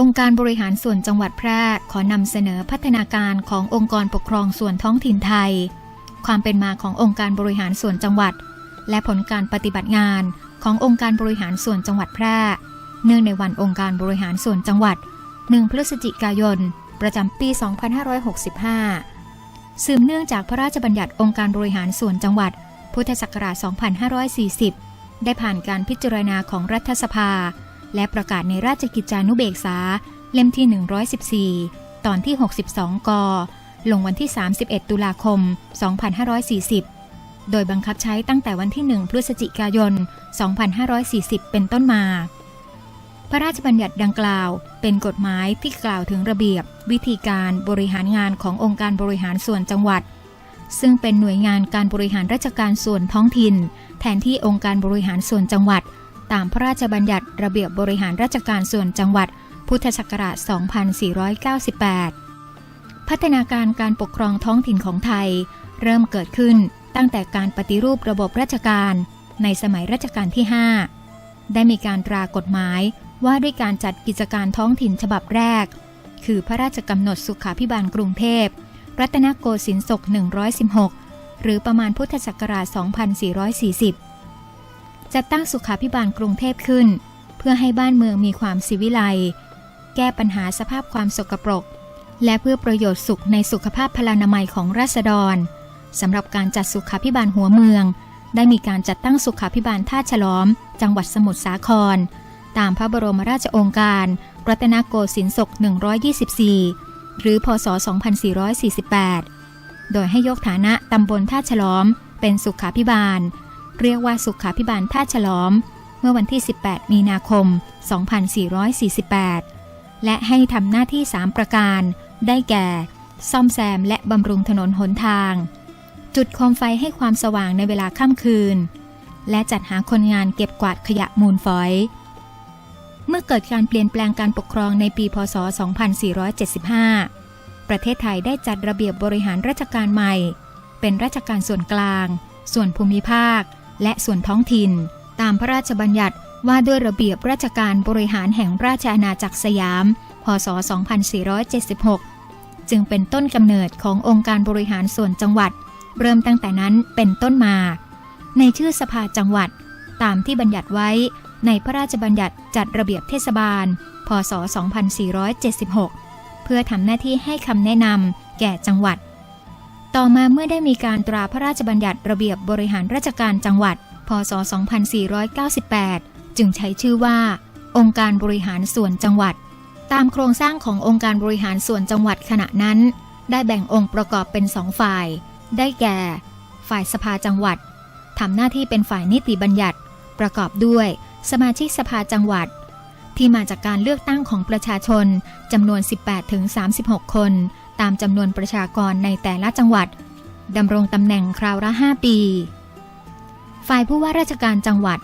องค์การบริหารส่วนจังหวัดแพร่ขอนำเสนอพัฒนาการขององค์กรปกครองส่วนท้องถิ่นไทย ความเป็นมาขององค์การบริหารส่วนจังหวัด และผลการปฏิบัติงานขององค์การบริหารส่วนจังหวัดแพร่ เนื่องในวันองค์การบริหารส่วนจังหวัด 1 พฤศจิกายน ประจำปี 2565 สืบเนื่องจากพระราชบัญญัติองค์การบริหารส่วนจังหวัด พุทธศักราช 2540 ได้ผ่านการพิจารณาของรัฐสภา และประกาศในราชกิจจานุเบกษา เล่มที่ 114 ตอนที่ 62 ก ลงวันที่ 31 ตุลาคม 2540 โดยบังคับใช้ตั้งแต่วันที่ 1 พฤศจิกายน 2540 เป็นต้นมา พระราชบัญญัติดังกล่าว เป็นกฎหมายที่กล่าวถึงระเบียบ วิธีการบริหารงานขององค์การบริหารส่วนจังหวัดซึ่งเป็นหน่วยงานการบริหารราชการส่วนท้องถิ่น แทนที่องค์การบริหารส่วนจังหวัด ตามพระราชบัญญัติระเบียบบริหารราชการส่วนจังหวัด พุทธศักราช 2498 พัฒนาการการปกครองท้องถิ่นของไทย เริ่มเกิดขึ้นตั้งแต่การปฏิรูประบบราชการ ในสมัยรัชกาลที่ 5 ได้มีการตรากฎหมายว่าด้วยการจัดกิจการท้องถิ่นฉบับแรก คือพระราชกำหนดสุขาพิบาลกรุงเทพ รัตนโกสินทร์ศก 116 หรือประมาณพุทธศักราช 2440 จัดตั้งสุขาพิบาลกรุงเทพขึ้น เพื่อให้บ้านเมืองมีความสิวิไลแก้ปัญหาสภาพความสกปรก และเพื่อประโยชน์สุขในสุขภาพพลานามัยของราษฎรสำหรับการจัดสุขาพิบาลหัวเมือง ได้มีการจัดตั้งสุขาพิบาลท่าฉลอม จังหวัดสมุทรสาคร ตามพระบรมราชโองการ รัตนโกสินทร์ศก 124 หรือพศ 2448 โดยให้ยกฐานะตำบลท่าฉลอม เป็นสุขาพิบาล เรียกว่าสุขาพิบาลท่าฉลอม เมื่อวันที่ 18 มีนาคม 2448 และให้ทำหน้าที่ 3 ประการ ได้แก่ ซ่อมแซมและบำรุงถนนหนทาง จุดโคมไฟให้ความสว่างในเวลาค่ำคืน และจัดหาคนงานเก็บกวาดขยะมูลฝอย เมื่อเกิดการเปลี่ยนแปลงการปกครองในปี พศ 2475 ประเทศไทยได้จัดระเบียบบริหารราชการใหม่ เป็นราชการส่วนกลางส่วนภูมิภาค และส่วนท้องถิ่น ตามพระราชบัญญัติว่าด้วยระเบียบราชการบริหารแห่งราชอาณาจักรสยาม พศ 2476 จึงเป็นต้นกำเนิดขององค์การบริหารส่วนจังหวัด เริ่มตั้งแต่นั้นเป็นต้นมา ในชื่อสภาจังหวัด ตามที่บัญญัติไว้ในพระราชบัญญัติจัดระเบียบเทศบาล พศ 2476 เพื่อทำหน้าที่ให้คำแนะนำแก่จังหวัด ต่อมาเมื่อได้มีการตราพระราชบัญญัติระเบียบบริหารราชการจังหวัด พศ 2498 จึงใช้ชื่อว่า องค์การบริหารส่วนจังหวัด ตามโครงสร้างขององค์การบริหารส่วนจังหวัดขณะนั้น ได้แบ่งองค์ประกอบเป็นสองฝ่าย ได้แก่ ฝ่ายสภาจังหวัดทำหน้าที่เป็นฝ่ายนิติบัญญัติ ประกอบด้วย สมาชิกสภาจังหวัด ที่มาจากการเลือกตั้งของประชาชนจำนวน 18-36 คน ตามจำนวนประชากรในแต่ละจังหวัดดำรงตำแหน่งคราวละ 5 ปี ฝ่ายผู้ว่าราชการจังหวัด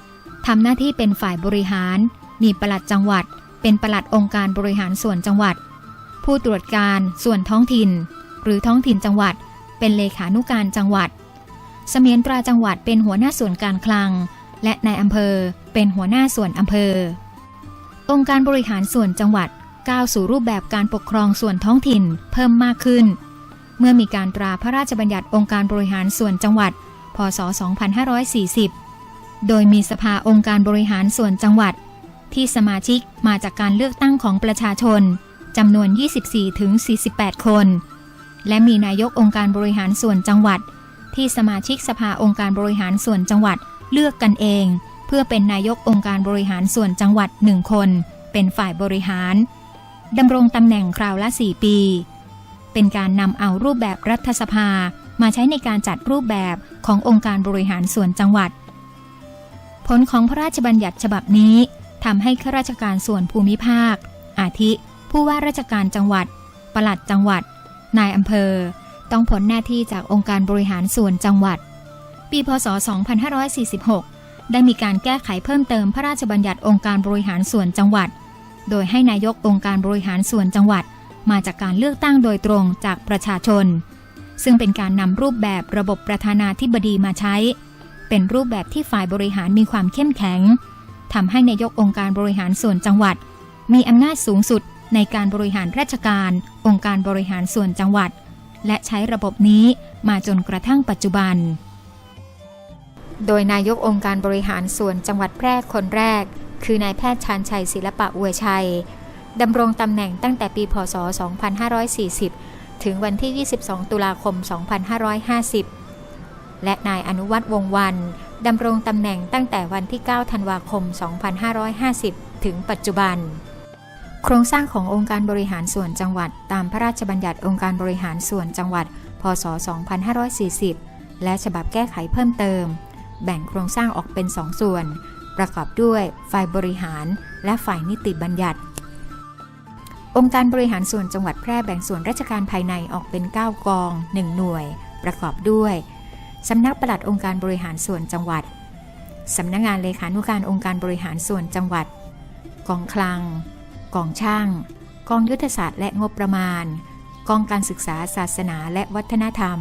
ทำหน้าที่เป็นฝ่ายบริหาร มีปลัดจังหวัด เป็นปลัดองค์การบริหารส่วนจังหวัด ผู้ตรวจการส่วนท้องถิ่น หรือท้องถิ่นจังหวัด เป็นเลขานุการจังหวัด เสมียนตราจังหวัดเป็นหัวหน้าส่วนการคลัง และนายอำเภอเป็นหัวหน้าส่วนอำเภอ องค์การบริหารส่วนจังหวัด ก้าวสู่รูปแบบการปกครองส่วนท้องถิ่นเพิ่มมากขึ้น เมื่อมีการตราพระราชบัญญัติองค์การบริหารส่วนจังหวัด พศ 2540 โดยมีสภาองค์การบริหารส่วนจังหวัด ที่สมาชิกมาจากการเลือกตั้งของประชาชนจำนวน 24-48 คน และมีนายกองค์การบริหารส่วนจังหวัด ที่สมาชิกสภาองค์การบริหารส่วนจังหวัดเลือกกันเอง เพื่อเป็นนายกองค์การบริหารส่วนจังหวัดหนึ่งคน เป็นฝ่ายบริหาร ดำรงตำแหน่งคราวละ 4 ปี เป็นการนำเอารูปแบบรัฐสภามาใช้ในการจัดรูปแบบขององค์การบริหารส่วนจังหวัด ผลของพระราชบัญญัติฉบับนี้ทำให้ข้าราชการส่วนภูมิภาค อาทิ ผู้ว่าราชการจังหวัด ปลัดจังหวัด นายอำเภอ ต้องผลหน้าที่จากองค์การบริหารส่วนจังหวัด ปี พศ 2546 ได้มีการแก้ไขเพิ่มเติมพระราชบัญญัติองค์การบริหารส่วนจังหวัด โดยให้นายกองค์การบริหารส่วนจังหวัด มาจากการเลือกตั้งโดยตรงจากประชาชน ซึ่งเป็นการนำรูปแบบระบบประธานาธิบดีมาใช้ เป็นรูปแบบที่ฝ่ายบริหารมีความเข้มแข็งทำให้นายกองค์การบริหารส่วนจังหวัด มีอำนาจสูงสุดในการบริหารราชการ องค์การบริหารส่วนจังหวัด และใช้ระบบนี้มาจนกระทั่งปัจจุบัน โดยนายกองค์การบริหารส่วนจังหวัดแพร่คนแรก คือนายแพทย์ชาญชัยศิลปะอวยชัยดำรงตำแหน่งตั้งแต่ปีพศ 2540 ถึงวันที่ 22 ตุลาคม 2550 และนายอนุวัฒน์วงวันดำรงตำแหน่งตั้งแต่วันที่ 9 ธันวาคม 2550 ถึงปัจจุบัน โครงสร้างขององค์การบริหารส่วนจังหวัด ตามพระราชบัญญัติองค์การบริหารส่วนจังหวัด พศ 2540 และฉบับแก้ไขเพิ่มเติม แบ่งโครงสร้างออกเป็น 2 ส่วน ประกอบด้วยฝ่ายบริหารและฝ่ายนิติบัญญัติ องค์การบริหารส่วนจังหวัดแพร่แบ่งส่วนราชการภายในออกเป็น 9 กอง 1 หน่วย ประกอบด้วยสำนักปลัดองค์การบริหารส่วนจังหวัดสำนักงานเลขานุการองค์การบริหารส่วนจังหวัด กองคลัง กองช่าง กองยุทธศาสตร์และงบประมาณ กองการศึกษาศาสนาและวัฒนธรรม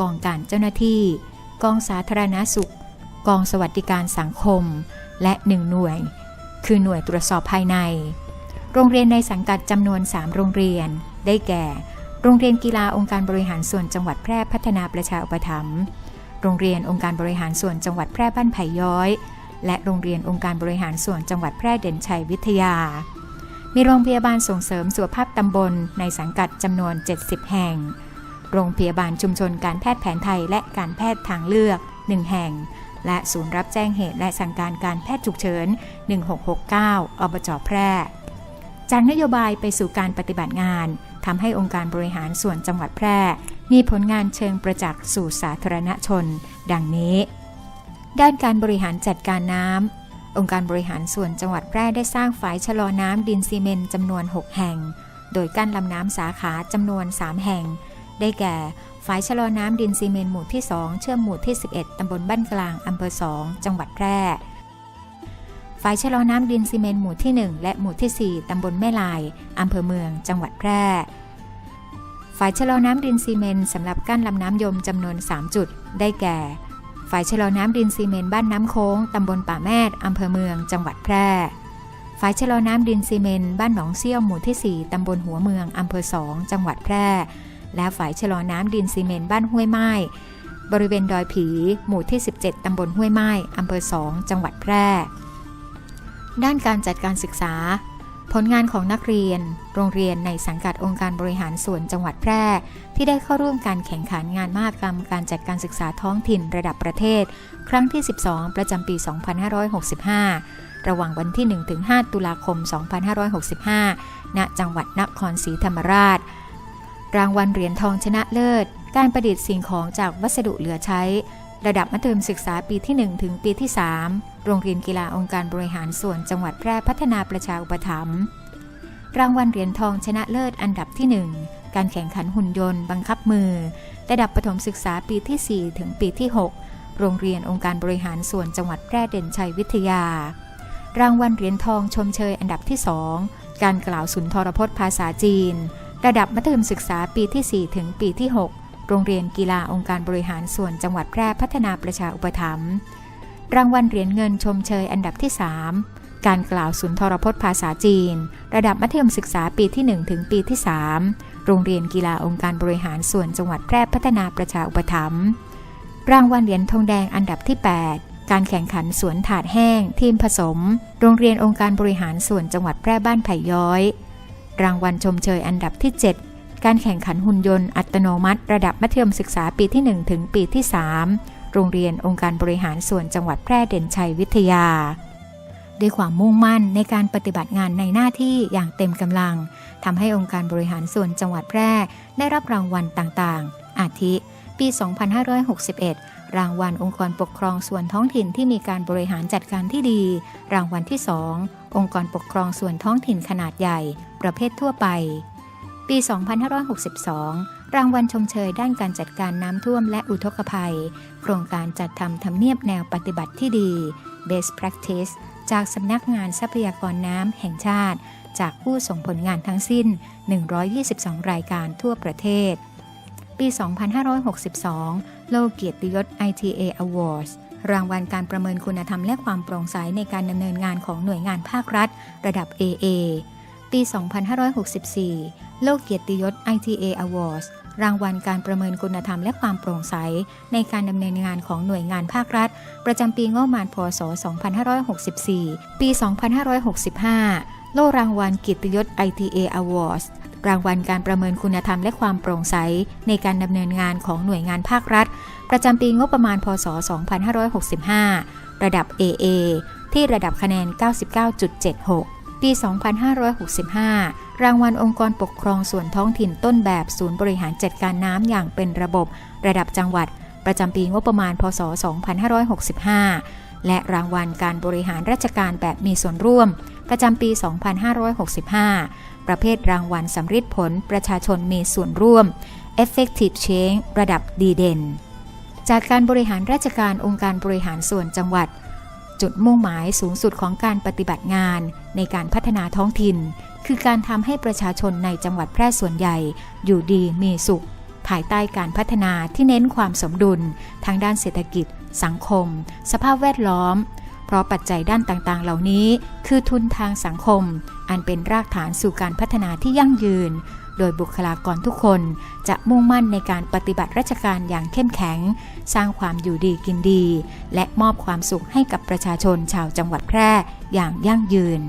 กองการเจ้าหน้าที่ กองสาธารณสุข กองสวัสดิการสังคม และหนึ่งหน่วย คือหน่วยตรวจสอบภายใน โรงเรียนในสังกัดจำนวน 3 โรงเรียน ได้แก่ โรงเรียนกีฬาองค์การบริหารส่วนจังหวัดแพร่พัฒนาประชาอุปถัมภ์โรงเรียนองค์การบริหารส่วนจังหวัดแพร่บ้านไผ่ย้อย และโรงเรียนองค์การบริหารส่วนจังหวัดแพร่เด่นชัยวิทยา มีโรงพยาบาลส่งเสริมสุขภาพตำบลในสังกัดจำนวน 70 แห่ง โรงพยาบาลชุมชนการแพทย์แผนไทยและการแพทย์ทางเลือก 1 แห่ง และศูนย์รับแจ้งเหตุและสั่งการการแพทย์ฉุกเฉิน 1669 อบจแพร่ จากนโยบายไปสู่การปฏิบัติงานทำให้องค์การบริหารส่วนจังหวัดแพร่ มีผลงานเชิงประจักษ์สู่สาธารณชน ดังนี้ ด้านการบริหารจัดการน้ำองค์การบริหารส่วนจังหวัดแพร่ได้สร้างฝายชะลอน้ำดินซีเมนต์จำนวน 6 แห่ง โดยกั้นลำน้ำสาขาจำนวน 3 แห่ง ได้แก่ฝายชะลอน้ำดินซีเมนต์หมู่ที่ 2 เชื่อมหมู่ที่ 11 ตำบลบ้านกลาง อำเภอ 2 จังหวัดแพร่ฝายชะลอน้ำดินซีเมนต์หมู่ที่ 1 และหมู่ที่ 4 ตำบลแม่ลาย อำเภอเมือง จังหวัดแพร่ฝายชะลอน้ำดินซีเมนต์สำหรับกั้นลำน้ำยมจำนวน 3 จุด ได้แก่ฝ่ายชะลอน้ำดินซีเมนต์บ้านน้ำโค้ง ตำบลป่าแมดอำเภอเมือง จังหวัดแพร่ฝ่ายชะลอน้ำดินซีเมนต์บ้านหนองเซี่ยวหมู่ที่ 4 ตำบลหัวเมือง อำเภอ 2 จังหวัดแพร่ และฝ่ายชะลอน้ำดินซีเมนต์บ้านห้วยไม้บริเวณดอยผี หมู่ที่ 17 ตำบลห้วยไม้อำเภอ2จังหวัดแพร่ ด้านการจัดการศึกษา ผลงานของนักเรียน โรงเรียนในสังกัดองค์การบริหารส่วนจังหวัดแพร่ ที่ได้เข้าร่วมการแข่งขันงานมหกรรมการจัดการศึกษาท้องถิ่นระดับประเทศ ครั้งที่ 12 ประจำปี 2565 ระหว่างวันที่ 1-5 ตุลาคม 2565 ณ จังหวัดนครศรีธรรมราช รางวัลเหรียญทองชนะเลิศ การประดิษฐ์สิ่งของจากวัสดุเหลือใช้ ระดับมัธยมศึกษาปีที่ 1 ถึงปีที่ 3 โรงเรียนกีฬาองค์การบริหารส่วนจังหวัดแพร่พัฒนาประชาอุปถัมภ์รางวัลเหรียญทองชนะเลิศอันดับที่ 1 การแข่งขันหุ่นยนต์ บังคับมือ ระดับประถมศึกษาปีที่ 4 ถึงปีที่ 6 โรงเรียนองค์การบริหารส่วนจังหวัดแพร่เด่นชัยวิทยา รางวัลเหรียญทองชมเชยอันดับที่ 2 การกล่าวสุนทรพจน์ภาษาจีน ระดับมัธยมศึกษาปีที่ 4 ถึงปีที่ 6 โรงเรียนกีฬาองค์การบริหารส่วนจังหวัดแพร่พัฒนาประชาอุปถัมภ์รางวัลเหรียญเงินชมเชยอันดับที่ 3 การกล่าวสุนทรพจน์ภาษาจีน ระดับมัธยมศึกษาปีที่ 1 ถึงปีที่ 3 โรงเรียนกีฬาองค์การบริหารส่วนจังหวัดแพร่พัฒนาประชาอุปถัมภ์รางวัลเหรียญทองแดงอันดับที่ 8 การแข่งขันสวนถาดแห้ง ทีมผสม โรงเรียนองค์การบริหารส่วนจังหวัดแพร่บ้านไผ่ย้อย รางวัลชมเชยอันดับที่ 7 การแข่งขันหุ่นยนต์อัตโนมัติ ระดับมัธยมศึกษาปีที่ 1 ถึงปีที่ 3 โรงเรียนองค์การบริหารส่วนจังหวัดแพร่เด่นชัยวิทยา ด้วยความมุ่งมั่นในการปฏิบัติงานในหน้าที่อย่างเต็มกำลังทำให้องค์การบริหารส่วนจังหวัดแพร่ได้รับรางวัลต่างๆ อาทิ ปี 2561 รางวัลองค์กรปกครองส่วนท้องถิ่นที่มีการบริหารจัดการที่ดี รางวัลที่ 2 องค์กรปกครองส่วนท้องถิ่นขนาดใหญ่ ประเภททั่วไป ปี 2562 รางวัลชมเชยด้านการจัดการน้ำท่วมและอุทกภัย โครงการจัดทำทำเนียบแนวปฏิบัติที่ดี Best Practice จากสำนักงานทรัพยากรน้ำแห่งชาติ จากผู้ส่งผลงานทั้งสิ้น 122 รายการทั่วประเทศ ปี 2562 โลกเกียรติยศ ITA Awards รางวัลการประเมินคุณธรรมและความโปร่งใสในการดำเนินงานของหน่วยงานภาครัฐ ระดับ AA ปี 2564 โลกเกียรติยศ ITA Awards รางวัลการประเมินคุณธรรมและความโปร่งใส ในการดำเนินงานของหน่วยงานภาครัฐ ประจำปีงบประมาณพศ 2564 ปี 2565 โล่รางวัลเกียรติยศ ITA Awards รางวัลการประเมินคุณธรรมและความโปร่งใส ในการดำเนินงานของหน่วยงานภาครัฐ ประจำปีงบประมาณพศ 2565 ระดับ AA ที่ระดับคะแนน 99.76 ปี 2565 รางวัลองค์กรปกครองส่วนท้องถิ่นต้นแบบศูนย์บริหารจัดการน้ำอย่างเป็นระบบ ระดับจังหวัด ประจำปีงบประมาณ พศ 2565 และรางวัลการบริหารราชการแบบมีส่วนร่วม ประจำปี 2565 ประเภทรางวัลสำริดผลประชาชนมีส่วนร่วม Effective Change ระดับดีเด่น จากการบริหารราชการองค์การบริหารส่วนจังหวัด จุดมุ่งหมายสูงสุดของการปฏิบัติงาน ในการพัฒนาท้องถิ่น คือการทำให้ประชาชนในจังหวัดแพร่ส่วนใหญ่ อยู่ดีมีสุข ภายใต้การพัฒนาที่เน้นความสมดุล ทางด้านเศรษฐกิจ สังคม สภาพแวดล้อม ราะปัจจัยด้านต่างๆ เหล่านี้ คือทุนทางสังคม อันเป็นรากฐานสู่การพัฒนาที่ยั่งยืน โดยบุคลากรทุกคนจะมุ่งมั่นในการปฏิบัติราชการอย่างเข้มแข็ง สร้างความอยู่ดีกินดี และมอบความสุขให้กับประชาชนชาวจังหวัดแพร่อย่างยั่งยืน